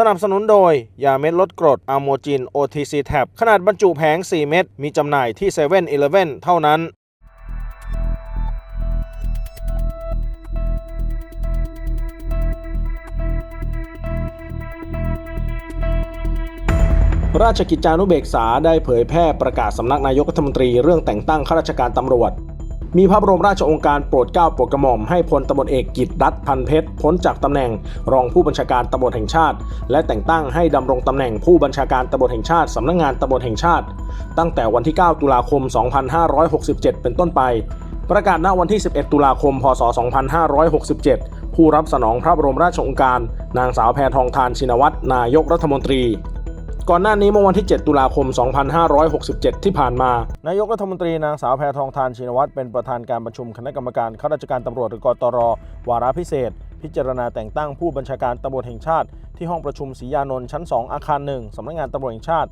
สนับสนุนโดย ยาเม็ดลดกรดอะโมจิน OTC Tab ขนาดบรรจุแผง 4 เม็ด มีจำหน่ายที่7 e เ e ่ e อเท่านั้น ราชกิจจานุเบกษาได้เผยแพร่ประกาศสำนักนายกรัฐมนตรีเรื่องแต่งตั้งข้าราชการตำรวจ มีพระบรมราชองค์การโปรดเกล้าโปรดกระหม่อมให้พลตำรวจเอกกิตรัฐพันเพชรพ้นจากตำแหน่ง รองผู้บัญชาการตำรวจแห่งชาติ และแต่งตั้งให้ดำรงตำแหน่งผู้บัญชาการตำรวจแห่งชาติสำนักงานตำรวจแห่งชาติ ตั้งแต่วันที่ 9 ตุลาคม 2567 เป็นต้นไป ประกาศณวันที่ 11 ตุลาคม พศ 2567 ผู้รับสนองพระบรมราชองค์การ นางสาวแพทองทานชินวัตรนายกรัฐมนตรี ก่อนหน้านี้เมื่อวันที่ 7 ตุลาคม 2567 ที่ผ่านมา นายกรัฐมนตรีนางสาวแพทองทานชินวัตรเป็นประธานการประชุมคณะกรรมการข้าราชการตำรวจหรือกตร วาระพิเศษ พิจารณาแต่งตั้งผู้บัญชาการตำรวจแห่งชาติ ที่ห้องประชุมศรียานนท์ชั้น 2 อาคาร 1 สำนักงานตำรวจแห่งชาติ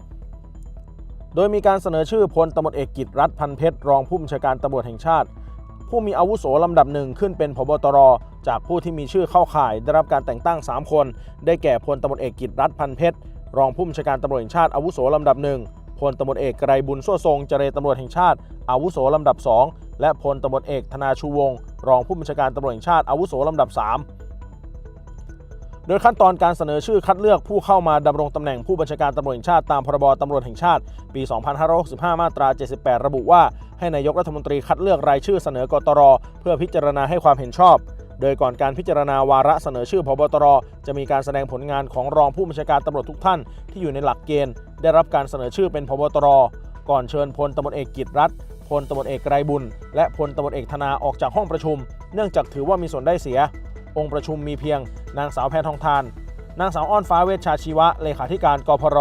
โดยมีการเสนอชื่อพลตำรวจเอกกิตรัฐพันเพชรรองผู้บัญชาการตำรวจแห่งชาติ ผู้มีอาวุโสลำดับหนึ่งขึ้นเป็นพบตร จากผู้ที่มีชื่อเข้าข่าย ได้รับการแต่งตั้ง 3 คน ได้แก่พลตำรวจเอกกิตรัฐพันเพชร รองผู้บัญชาการตำรวจแห่งชาติอาวุโสลำดับหนึ่งพลตำรวจเอกไกรบุญส่วทรงเจรตำรวจแห่งชาติอาวุโสลำดับ 2 และพลตำรวจเอกธนาชูวงศ์รองผู้บัญชาการตำรวจแห่งชาติอาวุโสลำดับ 3 โดยขั้นตอนการเสนอชื่อคัดเลือกผู้เข้ามาดำรงตำแหน่งผู้บัญชาการตำรวจแห่งชาติตามพรบตำรวจแห่งชาติ ปี 2565 มาตรา 78 ระบุว่า ให้นายกรัฐมนตรีคัดเลือกรายชื่อเสนอกตร เพื่อพิจารณาให้ความเห็นชอบ โดยก่อนการพิจารณาวาระเสนอชื่อพบตร จะมีการแสดงผลงานของรองผู้บัญชาการตำรวจทุกท่านที่อยู่ในหลักเกณฑ์ ได้รับการเสนอชื่อเป็นพบตร ก่อนเชิญพลตำรวจเอกกิตรัฐพลตำรวจเอกไกรบุญ และพลตำรวจเอกธนาออกจากห้องประชุม เนื่องจากถือว่ามีส่วนได้เสีย องค์ประชุมมีเพียง นางสาวแพทองทาน นางสาวอ้อนฟ้าเวชชาชีวะเลขาธิการกพร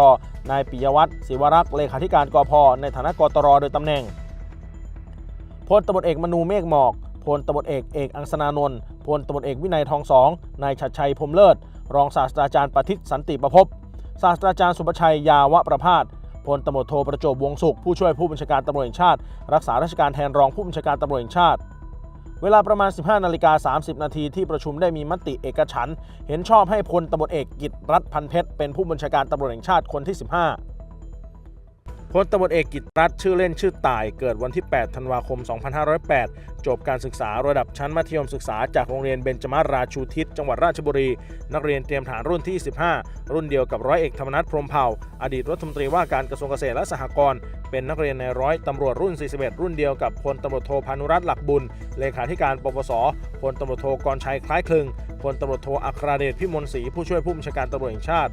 นายปิยวัฒน์ศิวรักษ์เลขาธิการกพในฐานะกตรโดยตำแหน่งพลตำรวจเอกมนูเมฆหมอก พลตำรวจเอกเอกอังสนานนท์พลตำรวจเอกวินัยทองสองนายชัดชัยพรมเลิศ รองศาสตราจารย์ประทิตสันติประพบศาสตราจารย์สุประชัยยาวะประพาสพลตำรวจโทประจวบวงสุข ผู้ช่วยผู้บัญชาการตำรวจแห่งชาติ รักษาราชการแทนรองผู้บัญชาการตำรวจแห่งชาติ เวลาประมาณ 15 นาฬิกา 30 นาทีที่ประชุมได้มีมติเอกฉันเห็นชอบให้พลตำรวจเอกกิตรัฐพันเพชรเป็นผู้บัญชาการตำรวจแห่งชาติคนที่ 15 พลตำรวจเอกกิตรัฐชื่อเล่นชื่อต่าย เกิดวันที่ 8 ธันวาคม 2508 จบการศึกษาระดับชั้นมัธยมศึกษาจากโรงเรียนเบญจมาราชูทิศ จังหวัดราชบุรี นักเรียนเตรียมฐานรุ่นที่ 15 รุ่นเดียวกับร้อยเอกธรรมนัฐพรมเผ่า อดีตรัฐมนตรีว่าการกระทรวงเกษตรและสหกรณ์ เป็นนักเรียนในร้อยตำรวจรุ่น 41 รุ่นเดียวกับพลตำรวจโทพานุรัตน์หลักบุญ เลขาธิการปปส พลตำรวจโทกรชัยคล้ายคลึง พลตำรวจโทอัครเดชพิมลศรีผู้ช่วยผู้บัญชาการตำรวจแห่งชาติ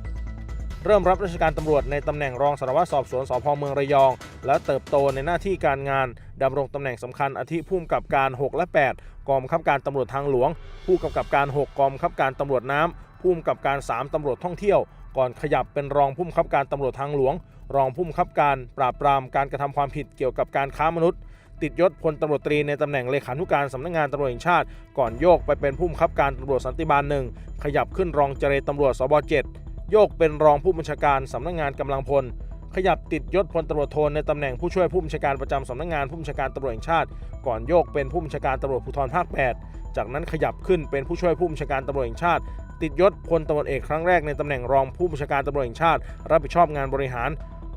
เริ่มรับราชการตำรวจในตำแหน่งรองสารวัตรสอบสวนสพเมืองระยอง และเติบโตในหน้าที่การงานดำรงตำแหน่งสำคัญอาทิผู้กำกับการ 6 และ 8 กองบังคับการตำรวจทางหลวง ผู้กำกับการ 6 กองบังคับการตำรวจน้ำผู้กำกับการ 3ตำรวจท่องเที่ยว ก่อนขยับเป็นรองผู้กำกับการตำรวจทางหลวง รองผู้กำกับการปราบปรามการกระทำความผิดเกี่ยวกับการค้ามนุษย์ติดยศพลตำรวจตรีในตำแหน่งเลขานุการสำนักงานตำรวจแห่งชาติ ก่อนโยกไปเป็นผู้บังคับการตำรวจสันติบาลหนึ่งขยับขึ้นรองเจรตำรวจสบ7 โยกเป็นรองผู้บัญชาการสำนักงานกำลังพล ขยับติดยศพลตำรวจโทในตำแหน่งผู้ช่วยผู้บัญชาการประจำสำนักงานผู้บัญชาการตำรวจแห่งชาติ ก่อนโยกเป็นผู้บัญชาการตำรวจภูธรภาค 8 จากนั้นขยับขึ้นเป็นผู้ช่วยผู้บัญชาการตำรวจแห่งชาติ ติดยศพลตำรวจเอกครั้งแรกในตำแหน่งรองผู้บัญชาการตำรวจแห่งชาติ รับผิดชอบงานบริหาร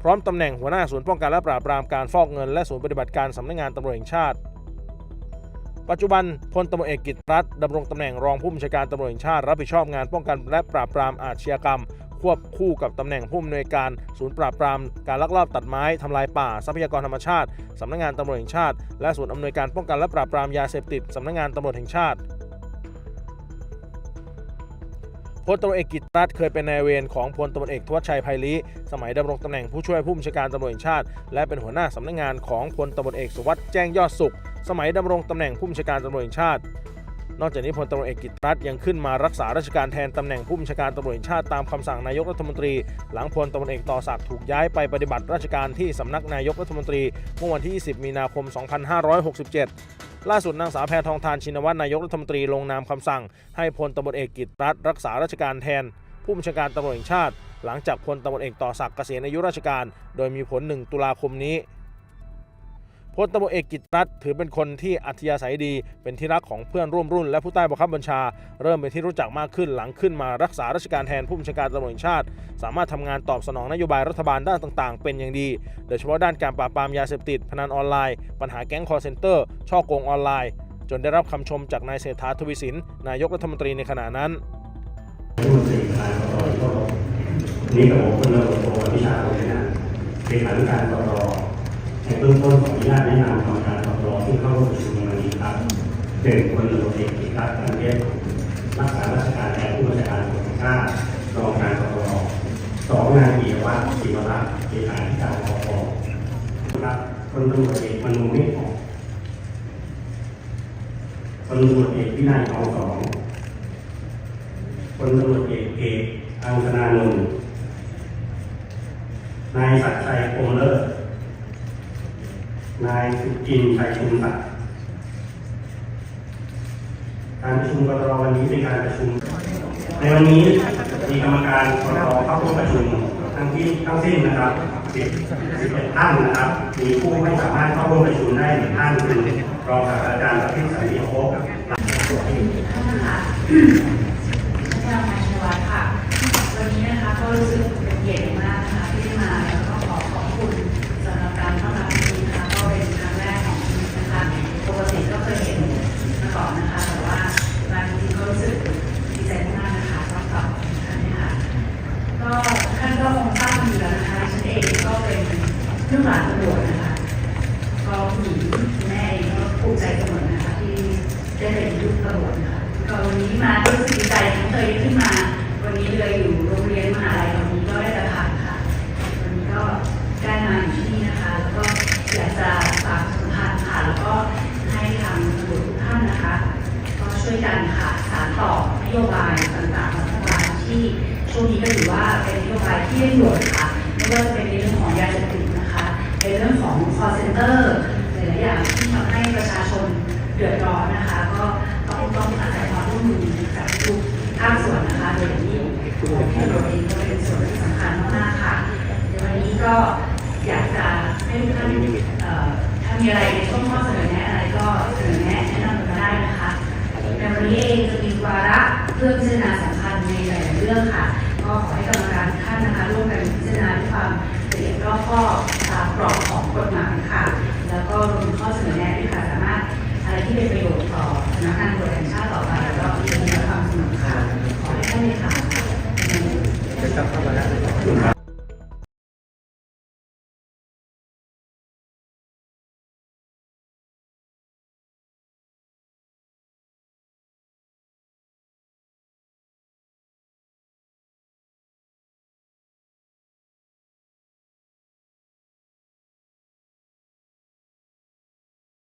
พร้อมตำแหน่งหัวหน้าศูนย์ป้องกันและปราบปรามการฟอกเงิน และศูนย์ปฏิบัติการสำนักงานตำรวจแห่งชาติ ปัจจุบันพลตำรวจเอกกิตรัฐดำรงตำแหน่งรองผู้บัญชาการตำรวจแห่งชาติรับผิดชอบงานป้องกันและปราบปรามอาชญากรรม ควบคู่กับตำแหน่งผู้อำนวยการศูนย์ปราบปราม การลักลอบตัดไม้ทำลายป่าทรัพยากรธรรมชาติสำนักงานตำรวจแห่งชาติ และศูนย์อำนวยการป้องกันและปราบปรามยาเสพติดสำนักงานตำรวจแห่งชาติพลตำรวจเอกกิตรัฐเคยเป็นนายเวรของพลตำรวจเอกทวัชชัยไพลีสมัยดำรงตำแหน่งผู้ช่วยผู้บัญชาการตำรวจแห่งชาติ และเป็นหัวหน้าสำนักงานของพลตำรวจเอกสุวัสด์แจ้งยอดสุข สมัยดำรงตำแหน่งผู้บัญชาการตำรวจแห่งชาติ นอกจากนี้พลตำรวจเอกกิตรัฐยังขึ้นมารักษาราชการแทนตำแหน่งผู้บัญชาการตำรวจแห่งชาติตามคำสั่งนายกรัฐมนตรี หลังพลตำรวจเอกต่อศักดิ์ถูกย้ายไปปฏิบัติราชการที่สำนักนายกรัฐมนตรีเมื่อวันที่ 20 มีนาคม 2567ล่าสุดนางสาวแพทองทานชินวัตรนายกรัฐมนตรีลงนามคำสั่ง ให้พลตำรวจเอกกิตรัฐรักษาราชการแทน ผู้บัญชาการตำรวจแห่งชาติ หลังจากพลตำรวจเอกต่อศักดิ์เกษียณอายุราชการ โดยมีผล 1 ตุลาคมนี้ พลตำรวจเอกกิตติรัตน์ถือเป็นคนที่อัธยาศัยดี เป็นที่รักของเพื่อนร่วมรุ่น และผู้ใต้บังคับบัญชา เริ่มเป็นที่รู้จักมากขึ้นหลังขึ้นมารักษาราชการแทนผู้บัญชาการตำรวจแห่งชาติ สามารถทำงานตอบสนองนโยบายรัฐบาลด้านต่าง ๆ เป็นอย่างดี โดยเฉพาะด้านการปราบปรามยาเสพติด พนันออนไลน์ ปัญหาแก๊งคอร์เซนเตอร์ ช่อโกงออนไลน์ จนได้รับคำชมจากนายเศรษฐาทวีสิน นายกรัฐมนตรีในขณะนั้นรัฐมนตรีการกรอก็นี่กับผมคนละบทโทวิชาเลยนะเป็นฐานการกรอ ในเบื้องต้นขออนุญาตแนะนำกรรมการกรอที่เข้าร่วมประชุมในวันนี้ครับหนึ่งคนตำรวจเอกกิติรัตน์การเทศรักษาราชการแทนผู้บัญชาการตำรวจแห่งชาติรองการกรอสองนายปียวัฒน์ศิวรัตน์เลขาธิการกรอครับคนตำรวจเอกมนูเมฆหอมคนตำรวจเอกวินัยทองสองพลตำรวจเอกเอกอังคณานนท์นายศักดิ์ชัยคงเลิศ นายสุจินชัยชุมศักดิ์การประชุมกรวันนี้เป็นการประชุม ในวันนี้มีกรรมการกรเข้าร่วมประชุมทั้งที่ทั้งสิ้นนะครับ10 11ท่านนะครับ มีผู้ไม่สามารถเข้าร่วมประชุมได้หนึ่งท่านคือรองศาสตราจารย์ประพิษสันติภพ ภูมิใจเสมอนะคะที่ได้เป็นลูกตำรวจนะคะวันนี้มารู้สึกดีใจที่เคยขึ้นมา วันนี้เลยอยู่โรงเรียน ข้อเสนอแนะอะไรก็เสนอแนะแนะนำกันมาได้นะคะในวันนี้เองจะมีวาระเพื่อพิจารณาสำคัญในหลายๆเรื่องค่ะ ก็ขอให้กรรมการทุกท่านนะคะร่วมกันพิจารณาด้วยความละเอียดรอบคอบตามกรอบของกฎหมายค่ะ แล้วก็รวมข้อเสนอแนะ